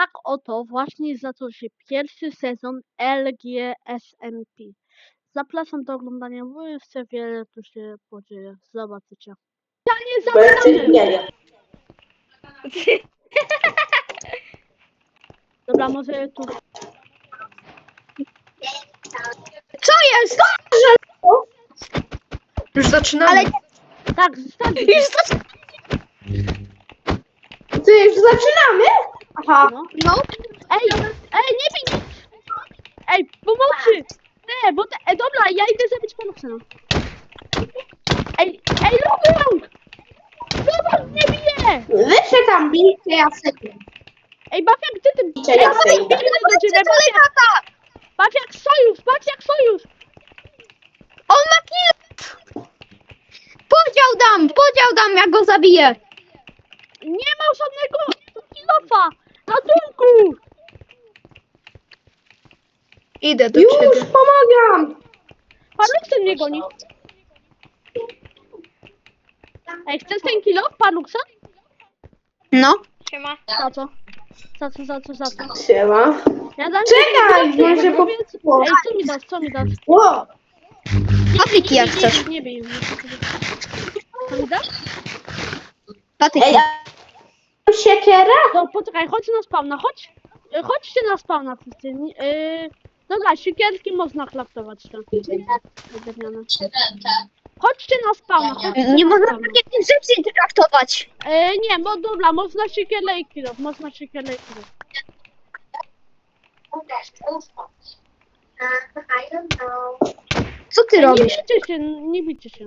tak oto właśnie zaczął się pierwszy sezon LGSMP. Zapraszam do oglądania, bo jeszcze wiele tu się podzieje. Zobaczycie. Ja nie. Dobra, może tu... Co jest? Już zaczynamy. Ale Tak, zostawmy. już. Ty już zaczynamy? Aha. No. No, Ej, ej, nie bij! Ej, pomocy! Nie, bo te... Ej, dobra, ja idę zabić paluksena. Ej, ej, Lubą! Lubą, nie bije! Wy się tam bijcie, ja sobie. Ej, Bafiak, ty ty... Idźcie, ja Ej, sobie biegnę do ciebie, Bafiak! Bafiak, sojusz, Bafiak, sojusz! On ma kill! Podział dam, podział dam, jak go zabiję. Nie ma żadnego kilofa! Ratunku! Idę do Już ciebie. pomagam. Paluksen mnie goni. Ej, chcesz ten kilof, Paluksen? No. Siema. Za co? Za co, za co, za co? Siema. Ja dam Czekaj, ci- może po- powiedz- Ej, co mi dasz, co mi dasz? Ło. Patyki jak Nie, chcesz. Nie, nie bij mnie. Co mi dasz? Patyki. Ej, a siekierę? To poczekaj, chodź na spawna, chodź. Y, Chodźcie na spawna wszyscy. Yy, dobra, siekierki można klaptować to. Drewniane. Chodźcie na spawna, chodźcie Nie na można spawna. takich rzeczy traktować. E, nie, bo dobra, można siekierę i kilof, można siekierę i kilof. Co ty Ej, nie robisz? bijcie się, nie bijcie się.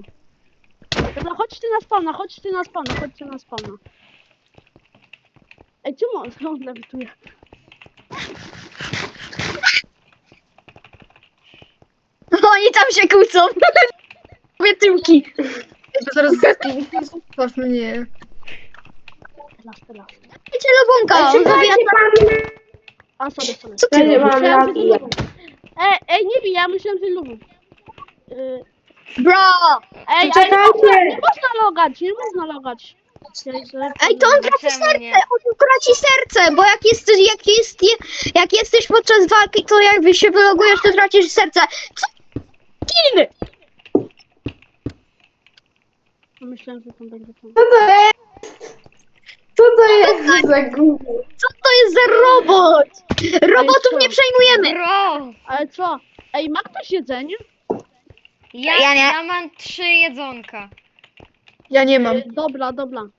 Dobra, chodźcie na spawna, chodźcie na spawna, chodźcie na spawna. Ej, czemu on znowu lewituje? Oni tam się kłócą. Dwie tyłki. Ja to zaraz zostaw mnie. Teraz, teraz. Wiecie, on zabija... A. Co ty nie robisz? mam Myślałem, że to. Ej, ej, nie bij, ja myślałem, że Lubun. Yy, Bro! Ej, ale nie można, nie można logać, nie można logać. Ej, to on traci serce, on traci serce, bo jak jesteś, jak, jest, jak jesteś podczas walki, to jakby się wylogujesz, to tracisz serce. Co? Kim? Myślałem, że tam będzie. Co to jest? Co to jest za gówno? Co to jest za robot? Robotów nie przejmujemy. Bro! Ale co? Ej, ma ktoś jedzenie? Ja, Ja nie. ja mam trzy jedzonka. Ja nie mam. Yy, dobra, dobra.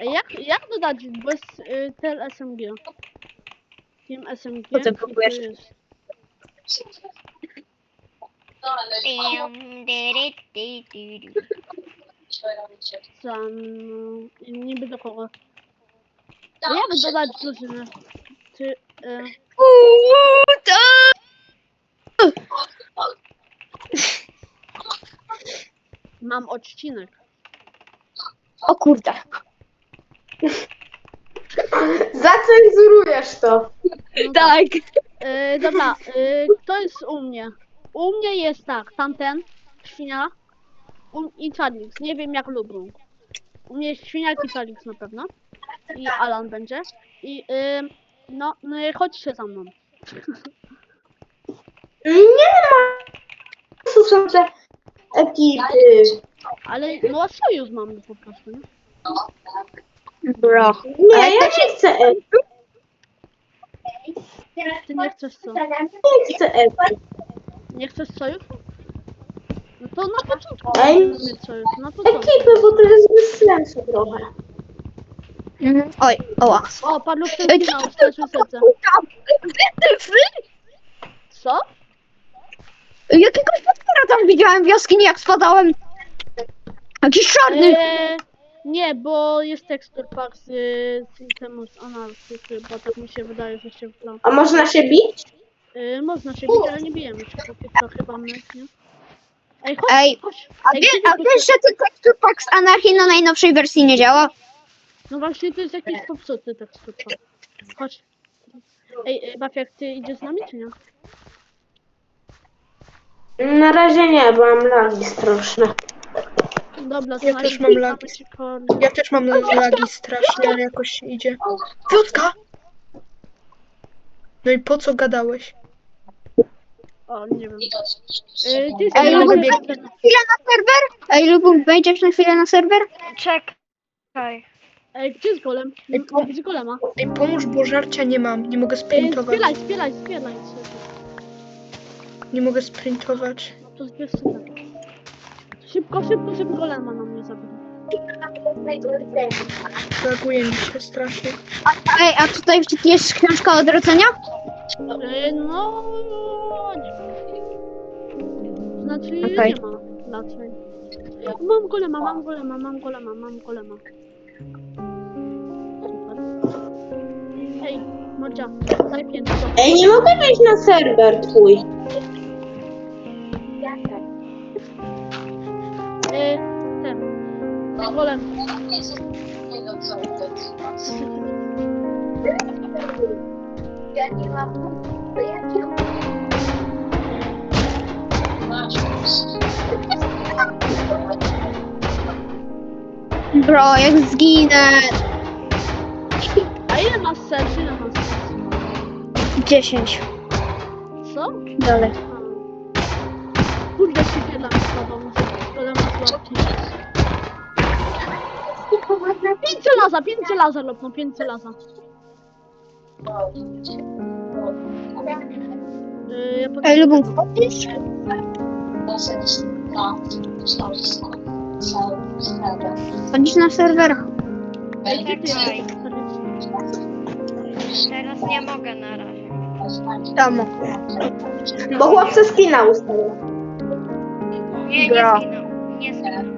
Ej, jak, jak dodać bez yy, tel SMG? Team SMG? Co ty próbujesz? jest- Sam, niby do kogo? Jak dodać drużynę? Czy, yy, Uuu, to... mam odcinek. O kurde. Zacenzurujesz to. No Tak. Yy, dobra, yy, kto jest u mnie? U mnie jest tak, tamten, świnia u, i Charlix. Nie wiem jak lubią. U mnie jest świniak i Charlix na pewno. I Alan będzie. I yy, no, no i chodźcie za mną. Nie ma. Tu są te ekipy. Ale no sojusz mamy po prostu, nie? Bro. Nie, ja to nie chcę. Ty nie chcesz co? Nie chcę ekip. Nie chcesz sojusz? No to na początku Ej. mieć sojusz, na początku. Ekipy, bo to jest bez sensu trochę. Mhm. Oj, oła. O, padł ktoś finał, stracił serce. Co? Jakiegoś potwora tam widziałem w jaskini, jak spadałem. Jakiś czarny. Eee, nie, bo jest tekstur pack z, z Infamous Analysis, bo tak mi się wydaje, że się wklał. A można się bić? Eee, można się bić, ale nie bijemy się, póki co chyba my, nie? Ej, chodź, Ej, chodź. A, Ej, wie, gdzie a ty wiesz, że ten tekstur pack z anarchii na najnowszej wersji nie działa? No właśnie, to jest jakiś popsuty tekstur pack. Chodź. Ej, ej Bafiak, ty idziesz z nami, czy nie? Na razie nie, bo mam lagi straszne. Dobra, to Ja też mam lagi. Ja też mam lagi strasznie, ale jakoś idzie. Piotka! No i po co gadałeś? O, nie wiem. Ty Ej, Lubun, na- wejdziesz na chwilę na serwer? Ej, Lubun, wejdziesz na chwilę na serwer? Czekaj. Ej, gdzie jest golem? Ej, po- Gdzie golema? Ej, pomóż, bo żarcia nie mam. Nie mogę Ej, sprintować. spieraj, spieraj. Nie mogę sprintować. To zbierz sobie. Szybko, szybko, żeby golema na mnie zabił. Laguje mi się strasznie. Ej, a tutaj jest książka odrodzenia? Yy, no, nie wiem. Znaczy, Okej. nie ma raczej. Mam golema, mam golema, mam golema, mam golema. Super. Ej, Mordzia, daj piętro. Ej, nie mogę wejść na serwer twój. Golem. Bro, jak zginę. A ile masz serc? Ile masz serc? 10. Co? Dalej. Kurde, się 5 żelaza, 5 żelaza lopną, 5 żelaza. Ej, Lubun, chodzisz? Chodzisz na serwerach. Tak, Teraz nie mogę na razie. Tam. Bo chłopcy skina ustawił. Nie, nie Gra. Nie zginął.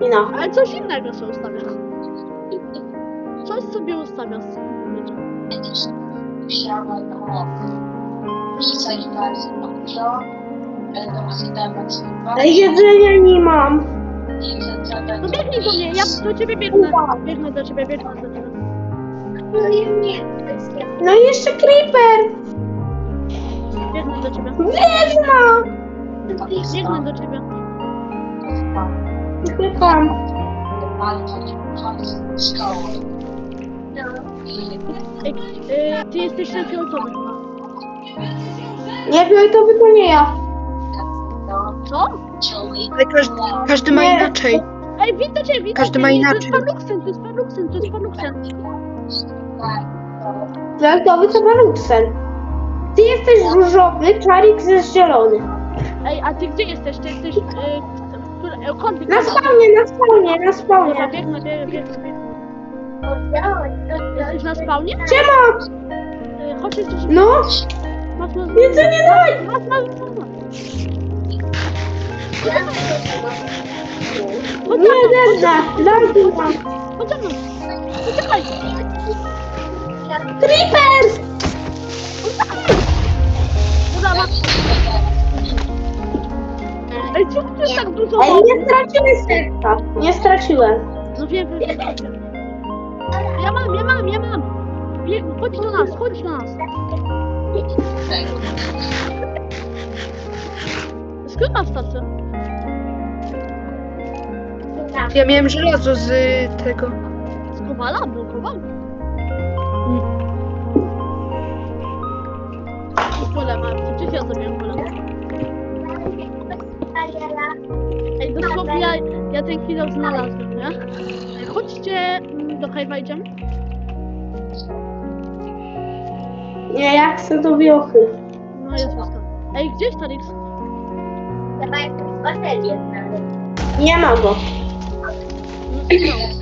No. Ale coś innego sobie ustawia. Coś sobie ustawia. wiecie. Ej, jedzenia nie mam. No biegnij do mnie, ja do ciebie biegnę. Biegnę do ciebie, biegnę do ciebie. No i jeszcze creeper. Biegnę do ciebie. Wiedźma. Biegnę do ciebie. Yy, ty jesteś ten fioletowy chyba. Nie, fioletowy to nie ja. Co? Ale każdy, każdy ma Nie. inaczej. Ej, widzę cię, widzę Każdy cię. ma To inaczej. jest Parluxen, to jest Parluxen, to jest Parluxen. Fioletowy to Maluksen. Ty jesteś różowy, Czarik jest zielony. Ej, a ty gdzie jesteś? Ty jesteś... Które, e, konflikt. Na spawnie, na spawnie, na Dobra, spawnie. biegnę, biegnę, biegnę, biegnę. Jesteś na spawnie? Siema. Yy, chodź jeszcze szybko. No, Masz, masz, jedzenie daj. masz, masz, masz, masz. Chodź za Nie, mną, dezna. Daj mi tam. chodź za mną. Uciekaj. Creeper. Dobra, masz. Ej, czemu tu jest tak dużo Ej, wody? nie straciłem serca. Nie straciłem. No wiem, wiem, wiem, wiem. Ja mam, ja mam, ja mam. Bieg, chodź do nas, chodź do nas. Skąd masz tarczę? Ja miałem żelazo z y, tego. Z kowala? Był kowal? Ej, dosłownie ja, ja ten kilo znalazłem, nie? Ej, Chodźcie mm, do Kajwa idziemy. Nie, ja chcę do wiochy. No jest wyspa. Ej, gdzie jest Tarix? Nie ma go. No zginął.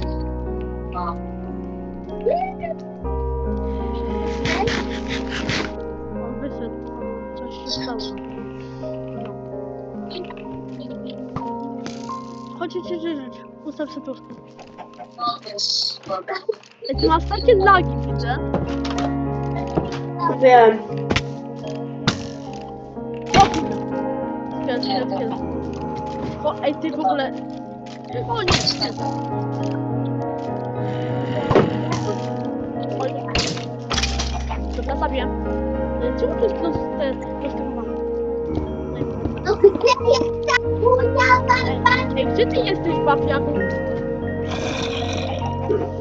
Ustaw się tu. Ej, ty masz takie lagi, widzę. Wiem. O kurde. Chwilę, chwilę, chwilę. O, ej, ty w ogóle... O nie, nie. Oj. Dobra, zabiję. Czemu to jest plus, te, plus tego mamy? Ej, Gdzie ty jesteś, Bafiaku?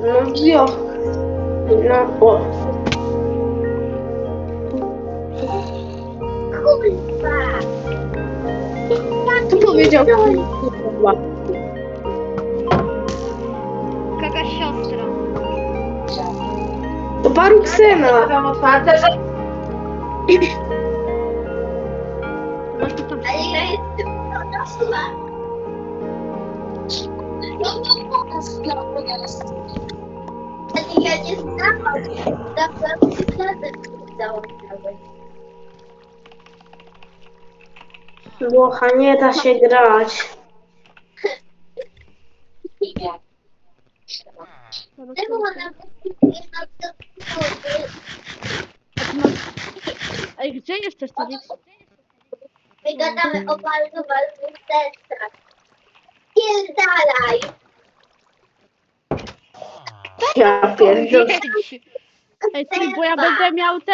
No wio. No o. Tu powiedział kurwa. Kogoś siostra. To Paruksena. Masz Włocha, nie da się grać. Ej, gdzie jesteś, Felix? My gadamy o bardzo ważnych testach. Pierdalaj! Ja pierdolę. Ej, ty, bo ja będę miał te...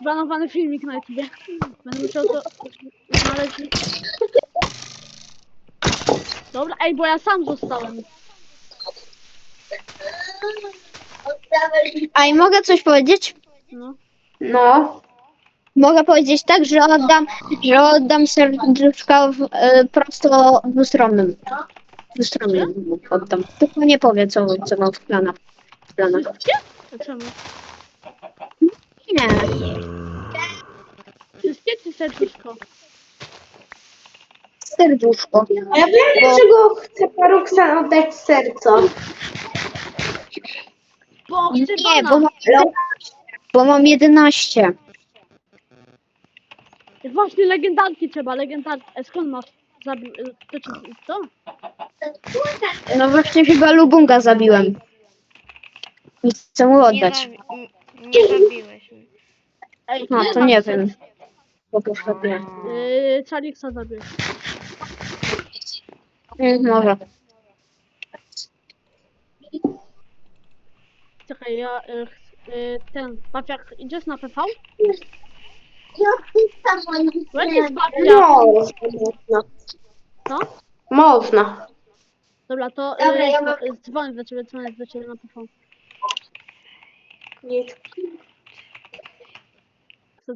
Zbanowany filmik na YouTubie. Będę musiał to znaleźć. Dobra, ej, bo ja sam zostałem. A i mogę coś powiedzieć? No. No. Mogę powiedzieć tak, że oddam, że oddam serduszka w, e, prosto dwustronnym. Dwustronnym oddam. Tylko nie powiem, co, co mam w planach. W planach. Czemu? Nie. Wszystkie czy serduszko? Serduszko. A ja wiem, dlaczego chce Paruksen oddać serce. Bo chcę Nie, bo mam, bo mam 11. Właśnie legendarki trzeba, legendarki. E, skąd masz? Zabił... e, To czy... Co? No właśnie chyba Lubunga zabiłem. I chcę mu Nie, oddać. zabi- n- nie zabiłeś. Ej, No to nie wiem. Bo poszedł nie. Yy, Chariksa zabił. Mm, Może. Czekaj, ja... Y, ch- y, ten... Bafiak, idziesz na PV? Lecisz Bafiak. No. Można. Co? Można. Dobra, to Dobra, y, ja mam- dzwo- dzwonię do ciebie, dzwonię do ciebie na PV. Nie. O,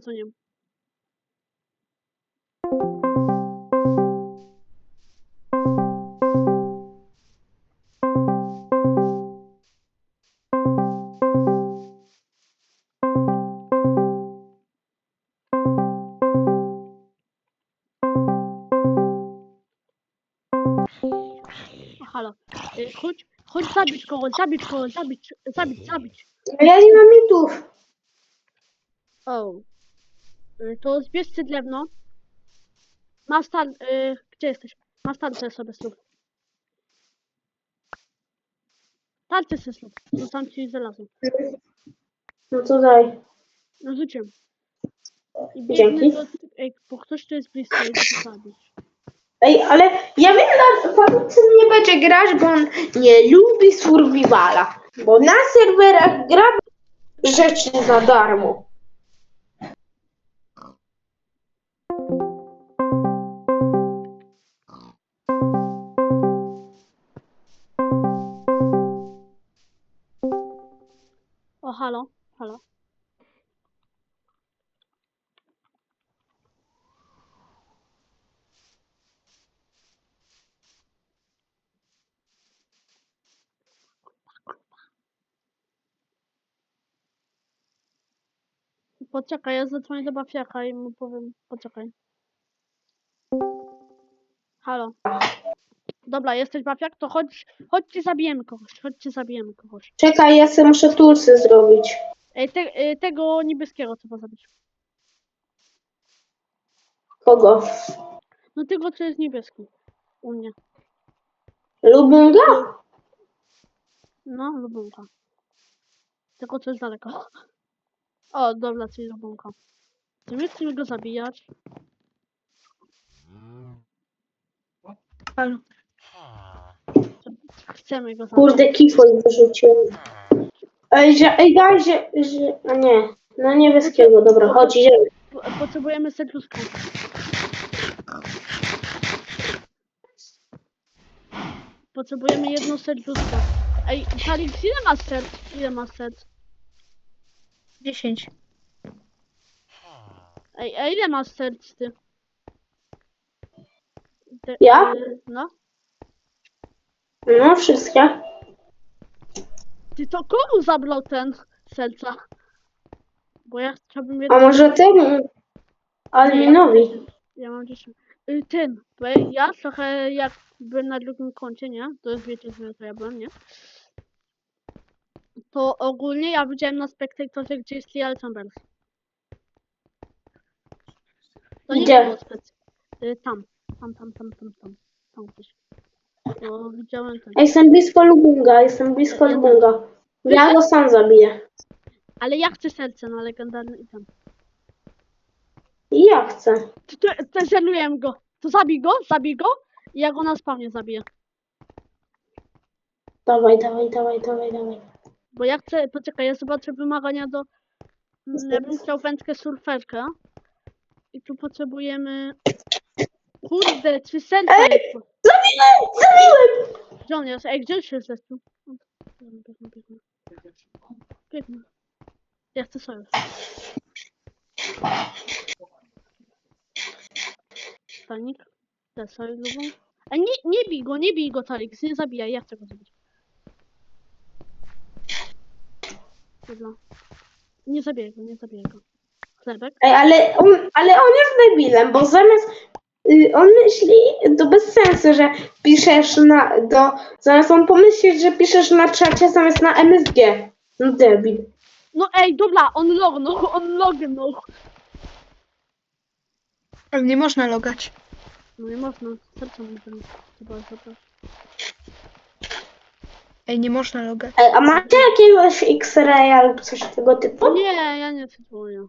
halo. Chodź, chodź zabić kogoś, zabić kogoś, zabić, zabić, zabić. Ja nie mam mitów. O. Y, To zbierzcie drewno. Masz stal... Y, gdzie jesteś? Masz tarczę sobie slub. Tarczę sobie slub. Rzucam ci żelazo. No to daj. No rzuciłem. I Dzięki. do... Ej, bo ktoś tu jest blisko, to zabić. Ej, ale ja wiem, że Paruksen nie będzie grać, bo on nie lubi survivala. Bo na serwerach gra rzeczy za darmo. O, halo, halo. Poczekaj, ja zadzwonię do Bafiaka i mu powiem, poczekaj. Halo. Dobra, jesteś Bafiak? To chodź, chodźcie zabijemy kogoś, chodźcie zabijemy kogoś. Czekaj, ja sobie muszę tulsy zrobić. Ej, te, y, tego niebieskiego trzeba zabić. Kogo? No tego, co jest niebieski. U mnie. Lubunga? No, lubunka. Tylko co jest daleko. O, dobra, czyli lubunka. To my chcemy go zabijać. Halo. Chcemy go zabijać. Kurde, kifol wyrzuciłem. Ej, że, ej daj, że, że... A nie. No niebieskiego, dobra, chodź, idziemy. Po- Potrzebujemy serduszka. Potrzebujemy jedno serduszko. Ej, Talix, ile masz serc? Ile masz serc? 10. Ej, a ile masz serc ty? Te, Ja? y, No. No, wszystkie. Ty to komu zabrał ten serca? Bo ja chciałbym A jedno... może temu? Alminowi. Ja mam gdzieś... Y, ten, bo ja trochę jak byłem na drugim koncie, nie? To już wiecie, że to ja byłem, nie? To ogólnie ja widziałem na spektatorze, gdzie jest Lial Chambers. To nie Gdzie? było spec... Y, tam. Tam, tam, tam, tam, tam. Tam gdzieś. To widziałem ten. Ja Jestem blisko Lubunga, jestem blisko Lubunga. Ja go sam zabiję. Ale ja chcę serce na legendarny item. I ja chcę. To, to, to żeluję go. To zabij go, zabij go i ja go na spawnie zabiję. Dawaj, dawaj, dawaj, dawaj, dawaj. Bo ja chcę, poczekaj, ja zobaczę wymagania do... Mm, Ja bym chciał wędkę surferkę. I tu potrzebujemy... Kurde, trzy serca jest. Zabiłem! Zabiłem! Gdzie on jest? Ej, gdzie on się zeszł? Biegnę, biegnę. Biegnę. Ja chcę sojusz. Tanik. Chcę sojusz lubą. Ej, nie, nie bij go, nie bij go, Talix, nie zabijaj, ja chcę go zabić. Dobra. Nie zabijaj go, nie zabijaj go. Chlebek? Ej, ale on, ale on jest debilem, bo zamiast on myśli, to bez sensu, że piszesz na, do, zamiast on pomyśleć, że piszesz na czacie zamiast na MSG. No debil. No ej, dobra, on lognął, on lognął. Ale nie można logać. No nie można, serce mi chyba zabrać. Ej, nie można logać. Ej, a macie jakiegoś X-Ray lub coś tego typu? Nie, ja nie cytuję.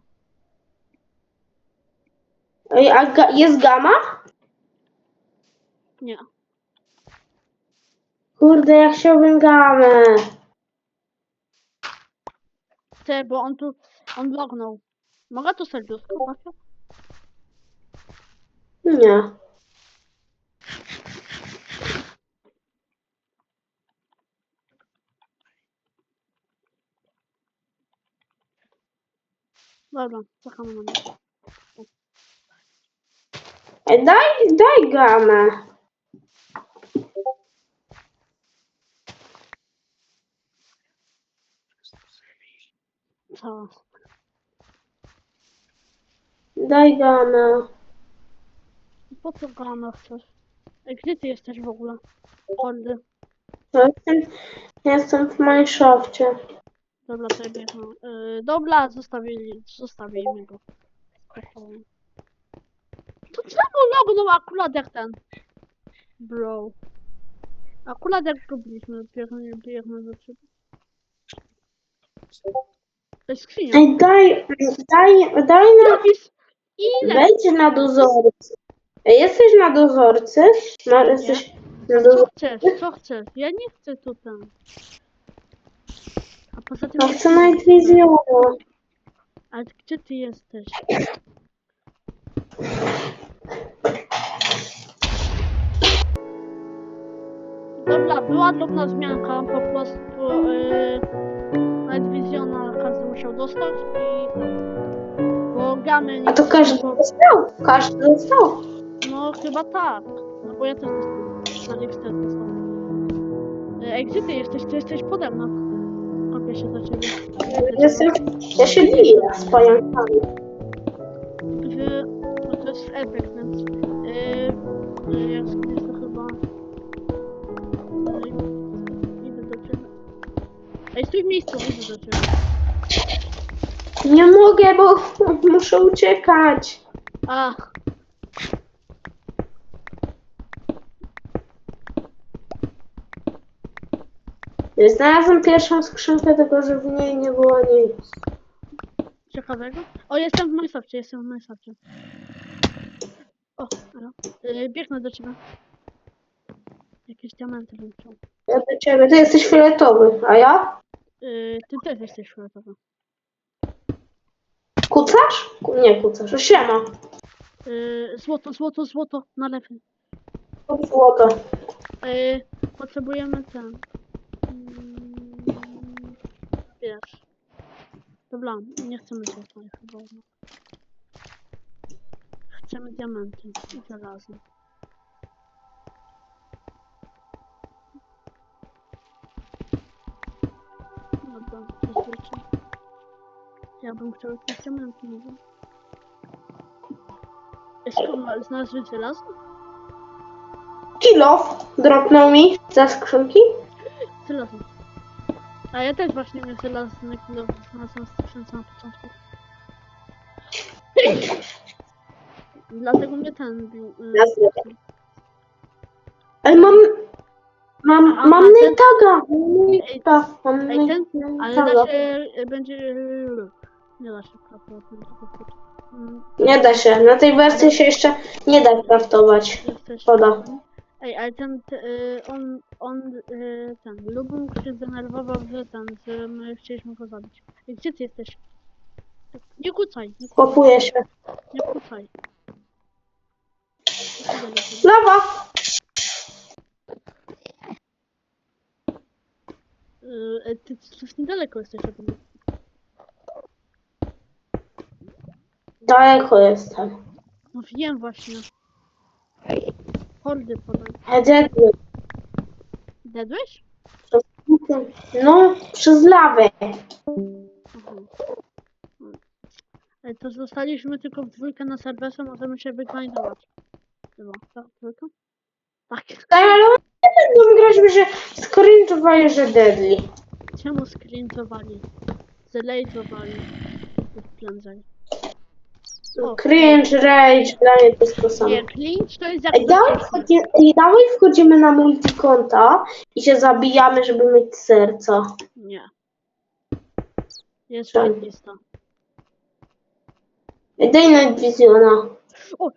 Ej, a ga, jest gamma? Nie. Kurde, ja chciałbym gamę. Ty, bo on tu, on lognął. Mogę to serduszko macie? Nie. Dobra, czekamy na mnie. Ej, daj, daj gamę. Co? Daj gamę. Po co gana chcesz? Ej, gdzie ty jesteś w ogóle? Holdy. Ja Jestem, jestem w Mineshafcie. Dobra, to ja biegnę. Yy, dobra, zostawili, zostawimy go. Spokojnie. To czemu lognął akurat jak ten? Bro. Akurat jak go byliśmy, biegnę, biegnę do ciebie. To jest skrzynia. Ej, daj, daj, daj na... Ile? Wejdź na dozorcy. Ej, Jesteś na dozorcy? No, jesteś na Co dozorcy. chcesz? Co chcesz? Ja nie chcę tu tam. A poza tym... No chcę Visiona. Ale gdzie ty jesteś? Była drobna zmianka, po prostu yy, Visiona każdy musiał dostać i bo gamy nie A to każdy dostał. Każdy dostał. No chyba tak, no bo ja też dostałem, Alex też dostał. Yy, Ej, gdzie ty jesteś? Ty jesteś pode mną. Kopię się do ciebie. Jestem, ja się biję z pająkami. że to jest efekt, więc yy, yy, Ej, stój w miejscu, idę do ciebie. Nie mogę, bo muszę uciekać. Ach, Znalazłem pierwszą skrzynkę, tylko że w niej nie było nic. ciekawego. O, jestem w Minecrafcie, jestem w Minecrafcie. O, dobra. Yy, biegnę do ciebie. Jakieś diamenty chciał. Ja do ciebie, ty jesteś fioletowy, a ja? Yy, ty też jesteś fioletowy. Kucasz? Ku- Nie kucasz, siema. Yy, złoto, złoto, złoto, na lewy. Pod złoto. Yy, potrzebujemy ten. Mm, Wiesz. Dobra, nie chcemy złota chyba. jednak. Chcemy diamenty i żelazo. Dobra, przesłyszę. Ja bym chciał jakieś diamenty, nie wiem. Skąd znalazłeś żelazo? Kilof dropnął mi za skrzynki. Żelazo. A ja też właśnie miałem żelazo na kilo znalazłem tysiąca na początku. Dlatego mnie ten bił. y. Ale mam... Mam, mam a ten- netaga. Mam Ej, ten, ale da się, y, będzie, nie da się kupić. Mm, Nie da się. Na tej wersji się jeszcze nie da craftować. Jesteś Szkoda. Ej, ale ten, t, y, on, on, y, ten, Lubung się zdenerwował, że ten, że my chcieliśmy go zabić. Ej, gdzie ty jesteś? Nie kucaj, nie, Kopuję się. nie kucaj. Lawa! Y, ej, ty coś niedaleko jesteś ode mnie. Daleko jestem. No wiem właśnie. Hordy podaj. Hedegły. Dedłeś? No, przez lawę. Aha. Ej, to zostaliśmy tylko w dwójkę na serwerze, możemy się wygrindować. Chyba, tak? Dwójka? Tak. Tak, ale oni grać, bo się skoryntowali, że deadly. Czemu skręcowali? Zlejtowali. Prędzej. O. Cringe, rage, dla mnie to jest to samo. Nie, clinch to jest jak Ej, dawaj, bezpieczne. wchodzi, ej, dawaj wchodzimy na multikonta i się zabijamy, żeby mieć serca. Nie. Jest Tak. whitelista. Ej, daj Night Visiona. O!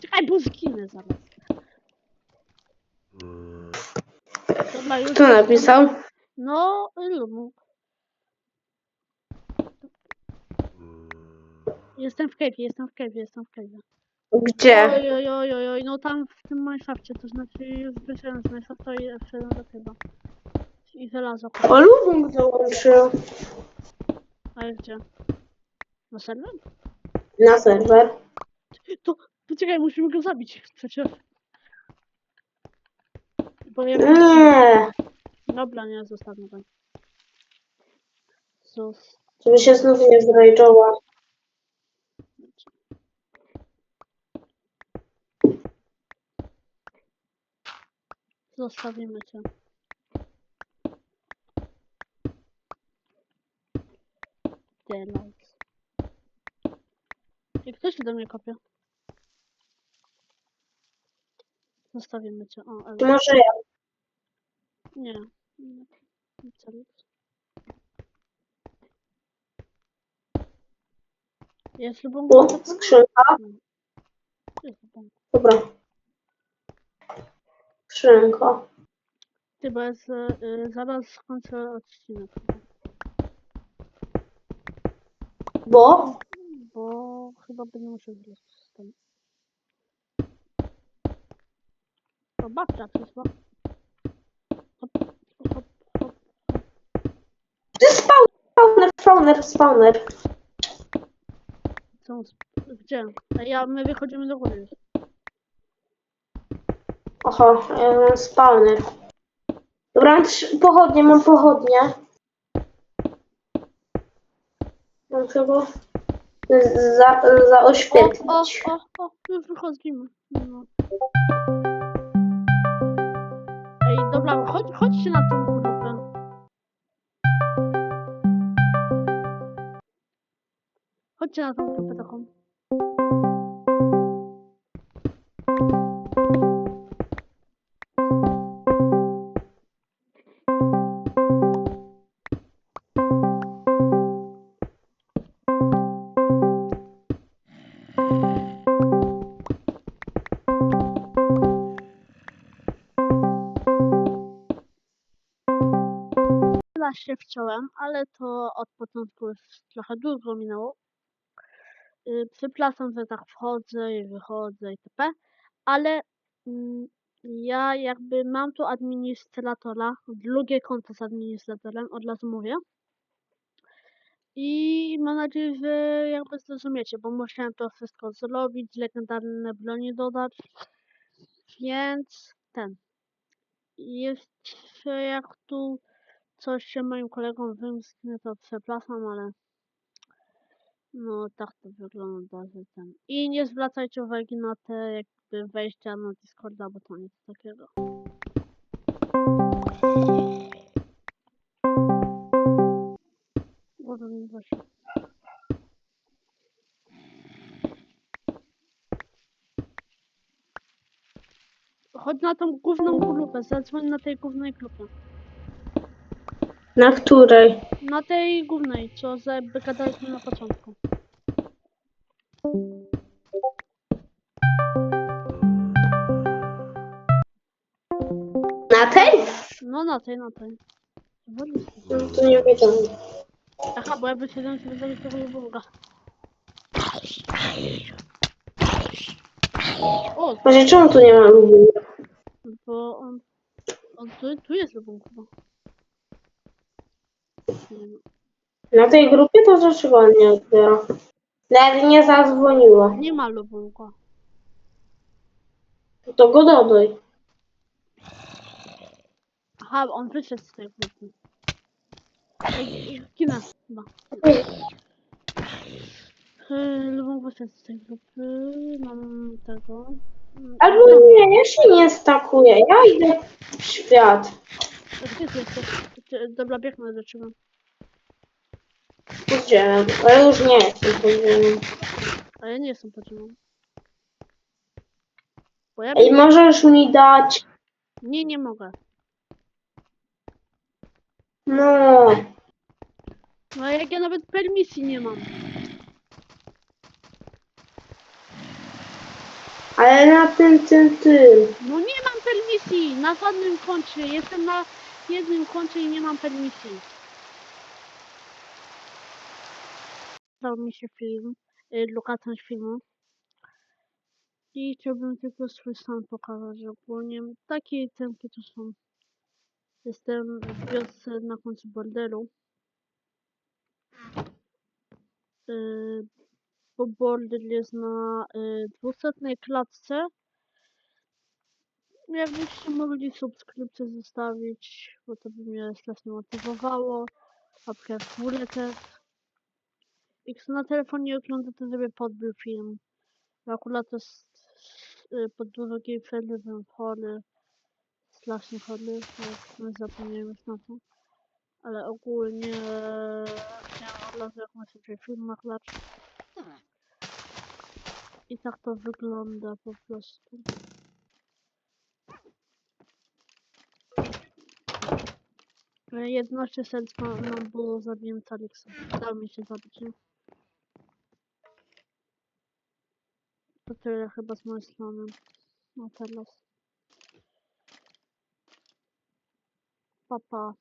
Czekaj, bo zginę zaraz. Dobra, już Kto napisał? No, Lumu. Jestem w cave'ie, jestem w cave'ie, jestem w cave'ie. Gdzie? Oj, oj, oj, oj, oj, no tam w tym Minecrafcie, to znaczy już wyszedłem z Minecrafta i wszedłem do cave'a. I żelazo. O, Lubung dołączył Ale gdzie? Na serwer? na serwer. To, poczekaj, musimy go zabić przecież. Bo ja... Nie, Dobra, nie, zostawmy go. Zos... żeby się znów nie zrajdżoła. Zostawimy cię. Daylight. I kto się do mnie kopie? Zostawimy cię. O, Ewa. To może ja. Nie. nie. Jest lubą O, skrzynka. Jest lubą. Dobra. Skrzynka. Ty, bo jest, y, zaraz skończę odcinek. Bo? Bo chyba będę musiał zjeść z tym. O, babcia przyszła. Hop, hop, hop. To jest spawner, spawner, spawner. Co? on sp- Gdzie? A ja, my wychodzimy do góry. Oho, mam spawner. Dobra, mam pochodnie, mam pochodnie. Mam chyba za, za O, o, o, o, już wychodzimy. No. Ej, dobra, chodź, chodźcie na tą grupę. Chodźcie na tą grupę taką. Się wciąłem, ale to od początku już trochę długo minęło. Yy, przepraszam, że tak wchodzę i wychodzę itp. Ale mm, Ja jakby mam tu administratora, drugie konto z administratorem, od razu mówię. I mam nadzieję, że jakby zrozumiecie, bo musiałem to wszystko zrobić, legendarne broni dodać. Więc ten. Jeszcze jak tu coś się moim kolegom wymsknie, to przepraszam, ale no tak to wygląda, że ten. I nie zwracajcie uwagi na te jakby wejścia na Discorda, bo to nic takiego. Chodź na tą główną grupę, zadzwoń na tej głównej grupie. Na której? Na tej głównej, co za- gadaliśmy na początku. Na tej? No na tej, na tej. No to nie wiedziałem. Aha, bo ja wyszedłem sobie zrobić tego Boga. O, Może czemu tu nie ma lubu? bo on... on tu, tu jest ma. Na tej grupie to on nie odbiera? Nawet nie zadzwoniło. Nie ma lubunka. To go dodaj. Aha, on wyszedł z tej grupy. Kina chyba. Lubą wyszedł z tej grupy. Mam tego. Albo nie, ja się nie stakuję. Ja idę w świat. Gdzie ty jesteś? Ty- Dobra, biegnę do Podziemem, ale już nie jestem podziemem. A ja nie jestem podziemą. Bo ja... Ej, możesz mi dać... Nie, nie mogę. No... No jak ja nawet permisji nie mam. Ale na tym, tym, tym. No nie mam permisji na żadnym koncie. Jestem na jednym koncie i nie mam permisji. Dał mi się film, y, lokacją filmu. I chciałbym tylko swój stan pokazać ogólnie. Takie temki to są. Jestem w wiosce na końcu bordelu. Y, bo bordel jest na y, 200 klatce. Jakbyście mogli subskrypcję zostawić, bo to by mnie strasznie motywowało. Łapkę w górę też. Jak na telefonie ogląda, to sobie podbił film. Akurat to jest y, pod dużo gameplay, byłem chory. Strasznie chory, jak zapomniałem już na to. Ale ogólnie miałem od razu jakąś sobie film naklać. I tak to wygląda po prostu. E, 11 serc ma- mam było zabiłem Taliksa. Udało mi się zabić, nie? To tyle chyba z mojej strony. No teraz. Papa.